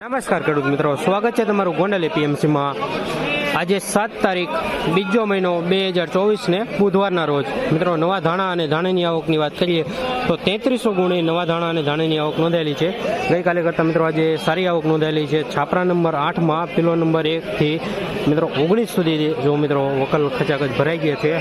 નમસ્કાર ખેડૂત મિત્રો, સ્વાગત છે તમારું ગોંડલ એપીએમસીમાં આજે સાત તારીખ, બીજો મહિનો બે હજાર ચોવીસને બુધવારના રોજ. મિત્રો, નવા ધાણા અને ધાણાની આવકની વાત કરીએ તો તેત્રીસો ગુણી નવા ધાણા અને ધાણીની આવક નોંધાયેલી છે. ગઈકાલે કરતાં મિત્રો આજે સારી આવક નોંધાયેલી છે. છાપરા નંબર આઠમાં પિલો નંબર એકથી મિત્રો ઓગણીસ સુધી જો મિત્રો વકલ ખચાખચ ભરાઈ ગયા છે.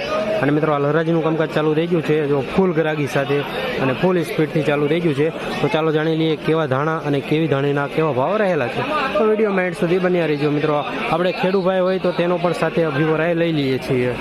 અને મિત્રો આ લહરાજનું કામકાજ ચાલુ થઈ ગયું છે. જો ફૂલ ગરાગી સાથે અને ફૂલ સ્પીડથી ચાલુ થઈ ગયું છે. તો ચાલો જાણી લઈએ કેવા ધાણા અને કેવી ધાણીના કેવા ભાવ રહેલા છે. તો વીડિયો એન્ડ સુધી બન્યા રહીજો મિત્રો. આપણે ખેડૂભાઈ હોય તો તેનો પણ સાથે અભિપ્રાય લઈ લઈએ છીએ.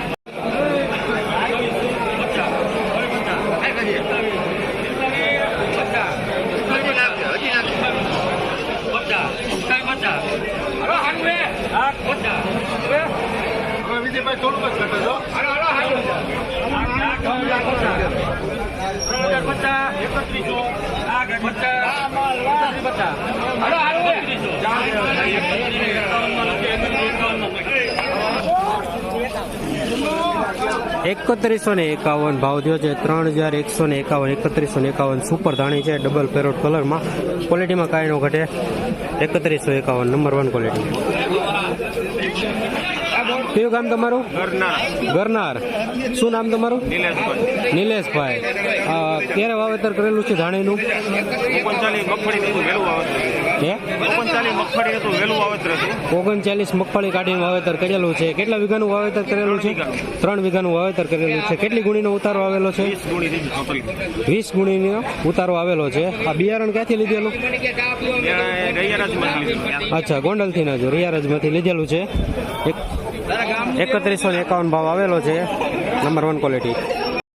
એકત્રીસો ને એકાવન ભાવ થયો છે ત્રણ હજાર એકસો ને એકાવન. એકત્રીસો ને એકાવન. સુપર ધાણી છે. ડબલ પેરોટ કલરમાં ક્વોલિટીમાં કાંઈ નો ઘટે. એકત્રીસો એકાવન નંબર વન ક્વોલિટી કયું ગામ તમારું? ગરનાર. શું નામ તમારું? નિલેશભાઈ. ક્યારે વાવેતર કરેલું છે ધાણીનું? ઓગણચાલીસ મગફળી કાઢીનું વાવેતર કરેલું છે. કેટલા વીઘાનું વાવેતર કરેલું છે? ત્રણ વીઘાનું વાવેતર કરેલું છે. કેટલી ગુણીનો ઉતારો આવેલો છે? વીસ ગુણીનો ઉતારો આવેલો છે. આ બિયારણ ક્યાંથી લીધેલું? અચ્છા ગોંડલથી ના જો રિયારજમાંથી લીધેલું છે. એક એકત્રીસો ને એકાવન ભાવ આવેલો છે. નંબર વન ક્વોલિટી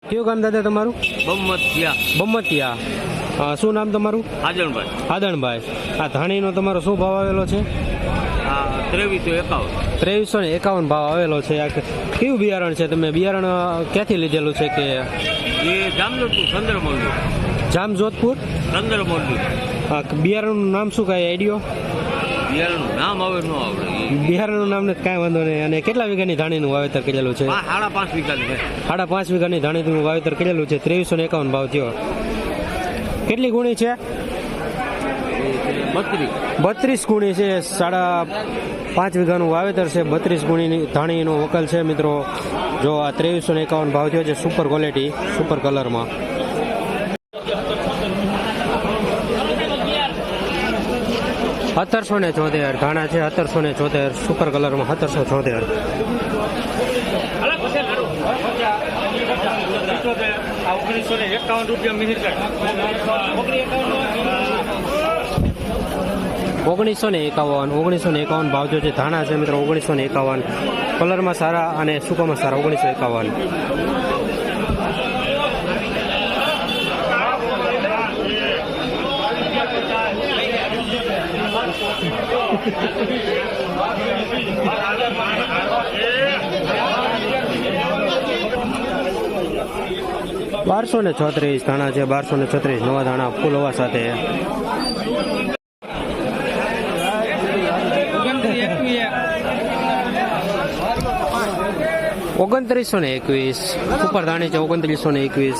કયું ગામ દાદા તમારું? બમતિયા બમતિયા શું નામ તમારું? આદણભાઈ આદણભાઈ આ ધાણીનો તમારો શું ભાવ આવેલો છે? ત્રેવીસો એકાવન. ત્રેવીસો ને એકાવન ભાવ આવેલો છે. આ કયું બિયારણ છે તમે? બિયારણ ક્યાંથી લીધેલું છે કે? એ જામજોધપુર ચંદ્રમોરનું જામજોધપુર? આ બિયારણનું નામ શું કાંઈ? આઈડિયો બિયારણનું નામ આવે ન આવડે. બિયારણનું નામ નથી કાંઈ વાંધો નહીં. અને કેટલા વીઘાની ધાણીનું વાવેતર કરેલું છે? સાડા પાંચ વીઘાની છે. સાડા પાંચ વીઘાની ધાણીનું વાવેતર કરેલું છે. ત્રેવીસો ને એકાવન ભાવ થયો. કેટલી ગુણી છે? બત્રીસ. બત્રીસ ગુણી છે. સાડા પાંચ વીઘાનું વાવેતર છે. બત્રીસ ગુણીની ધાણીનો વકલ છે મિત્રો. જો આ ત્રેવીસો ને એકાવન ભાવ થયો છે સુપર ક્વોલિટી સુપર કલરમાં સત્તરસો ને ચોતેર, ધાણા છે સત્તરસો ને ચોતેર, સુપર કલરમાં સત્તરસો ચોતેર. ઓગણીસો એકાવન રૂપિયા ઓગણીસો ને એકાવન ઓગણીસો ને એકાવન ભાવ જો છે. ધાણા છે મિત્રો ઓગણીસો ને એકાવન. કલરમાં સારા અને સુકામાં સારા ઓગણીસો એકાવન બારસો ને છત્રીસ, ધાણા છે બારસો ને છત્રીસ, નવા ધાણા ફૂલ હોવા સાથે. ઓગણત્રીસો ને એકવીસ ઉપર ધાણી છે ઓગણત્રીસો ને એકવીસ.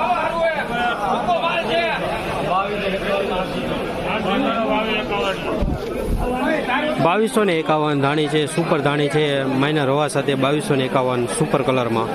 બાવીસો ને એકાવન ધાણી છે સુપર ધાણી છે માઇનર હોવા સાથે બાવીસો ને એકાવન સુપર કલરમાં